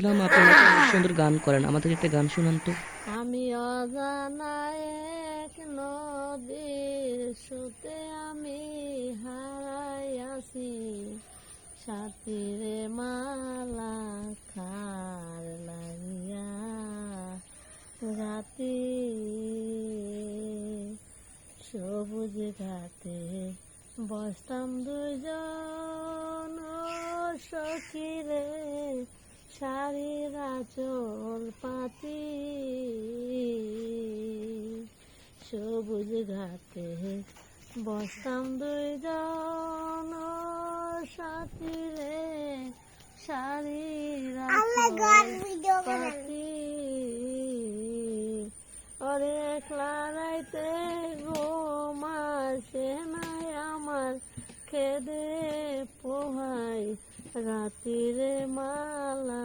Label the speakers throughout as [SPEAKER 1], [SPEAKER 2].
[SPEAKER 1] বললাম আপনি সুন্দর গান করেন। আমাদের একটা গান শোনান তো।
[SPEAKER 2] আমি অজানা এক নদীর সুতে আমি হারাইয়াছি সাথীরে মালা খার লাগিয়া ঘাতি সবুজ ঘাটে বসতাম দুজন সখিরে। শাড়ির আঁচল পাতি। সবুজ ঘাটে বসতাম দুইজন সাথী রে। শাড়ির পাতি। ওরে একলা রাইতে ঘুম আসে নাই আমার খেদে পোহাই। রাতিরে মালা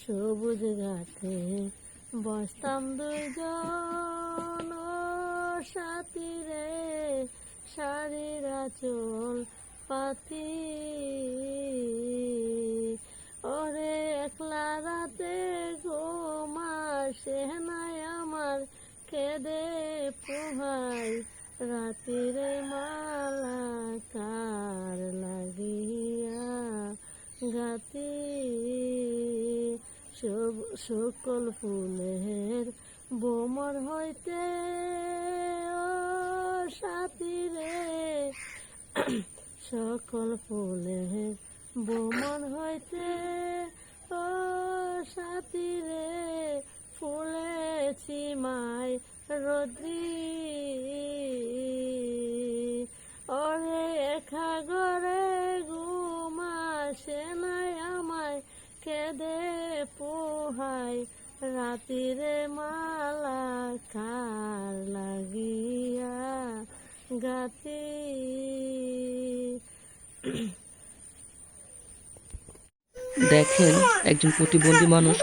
[SPEAKER 2] সবুজ ঘাটে বসতাম দুজন সাথী রে শাড়ির আঁচল পাতি ওরে একলা রাতে ঘুম আসে নাই আমার, কেঁদে পোহাই রাতিরে মালা গাতি সব- সকল ফুলের বোমর হইতে ও রে। সকল ফুলের বোমন হইতে ও সাথী রে। ফুলেছি মাই রদ্রি পোহাই রাতির মালা কার লাগিয়া গাতি
[SPEAKER 1] দেখেন একজন প্রতিবন্ধী মানুষ